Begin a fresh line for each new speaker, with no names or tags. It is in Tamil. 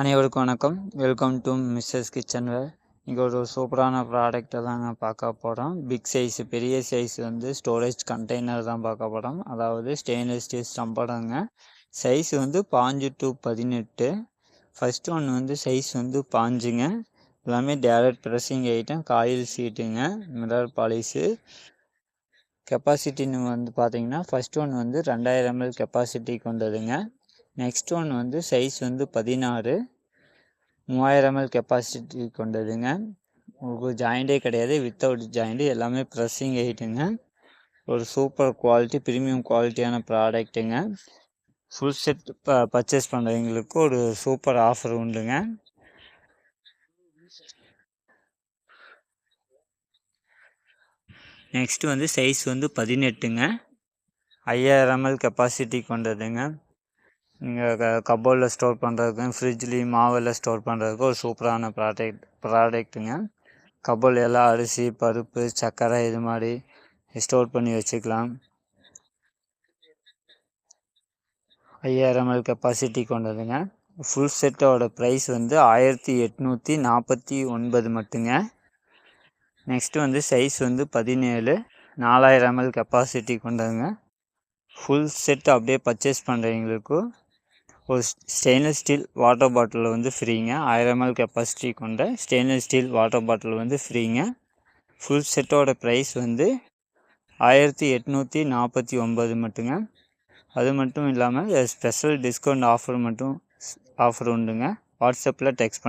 அனைவருக்கும் வணக்கம். Welcome to Mrs kitchen where இங்கே ஒரு சூப்பரான ப்ராடக்ட்டை தாங்க பார்க்க போகிறோம் பிக் சைஸ் பெரிய சைஸ் வந்து ஸ்டோரேஜ் கண்டெய்னர் தான் பார்க்க போகிறோம் அதாவது ஸ்டெயின்லெஸ் ஸ்டீல் ஸ்டம்படங்க சைஸ் வந்து பாஞ்சு டு பதினெட்டு. ஃபஸ்ட் ஒன் வந்து சைஸ் வந்து பாஞ்சுங்க. எல்லாமே டேரக்ட் ப்ரெஸ்ஸிங் ஐட்டம் காயில் சீட்டுங்க மிரர் பாலிஷு கெப்பாசிட்டின்னு வந்து பார்த்தீங்கன்னா ஃபஸ்ட் ஒன் வந்து ரெண்டாயிரம் எம்எல் கெப்பாசிட்டி கொண்டதுங்க. நெக்ஸ்ட் ஒன் வந்து சைஸ் வந்து பதினாறு. மூவாயிரம் எம்எல் கெப்பாசிட்டி கொண்டதுங்க. உங்களுக்கு ஜாயிண்டே கிடையாது வித்தவுட் ஜாயிண்ட்டு எல்லாமே ப்ரெஸ்ஸிங் ஆகிட்டுங்க ஒரு சூப்பர் குவாலிட்டி ப்ரீமியம் குவாலிட்டியான ப்ராடக்ட்டுங்க ஃபுல் செட் ப பர்ச்சேஸ் பண்ணுறவங்களுக்கு ஒரு சூப்பர் ஆஃபர் உண்டுங்க. நெக்ஸ்ட் வந்து சைஸ் வந்து பதினெட்டுங்க. ஐயாயிரம் எம்எல் கெப்பாசிட்டி கொண்டதுங்க. நீங்கள் க கபோர்டில் ஸ்டோர் பண்ணுறதுக்கும் ஃப்ரிட்ஜ்லேயும் மாவில் ஸ்டோர் பண்ணுறதுக்கும் ஒரு சூப்பரான ப்ராடக்ட் ப்ராடக்ட்டுங்க கபோர்டில் எல்லாம் அரிசி பருப்பு சர்க்கரை இது மாதிரி ஸ்டோர் பண்ணி வச்சுக்கலாம். ஐயாயிரம் எம்எல் கெப்பாசிட்டி கொண்டதுங்க. ஃபுல் செட்டோட ப்ரைஸ் வந்து ஆயிரத்தி எட்நூற்றி நாற்பத்தி ஒன்பது மட்டுங்க. நெக்ஸ்ட்டு வந்து சைஸ் வந்து பதினேழு நாலாயிரம் எம்எல் கெப்பாசிட்டி கொண்டதுங்க. ஃபுல் செட் அப்படியே பர்ச்சேஸ் பண்ணுறவங்களுக்கும் ஒரு ஸ்டெயின்லெஸ் ஸ்டீல் வாட்டர் பாட்டில் வந்து ஃப்ரீங்க ஆயிரம் எம்எல் கெப்பாசிட்டி கொண்ட ஸ்டெயின்லெஸ் ஸ்டீல் வாட்டர் பாட்டில் வந்து ஃப்ரீங்க ஃபுல் செட்டோட ப்ரைஸ் வந்து ஆயிரத்தி எட்நூற்றி நாற்பத்தி ஒம்பது மட்டுங்க. அது மட்டும் இல்லாமல் ஸ்பெஷல் டிஸ்கவுண்ட் ஆஃபர் மட்டும் ஆஃபர் உண்டுங்க. வாட்ஸ்அப்பில் டெக்ஸ்ட் பண்ண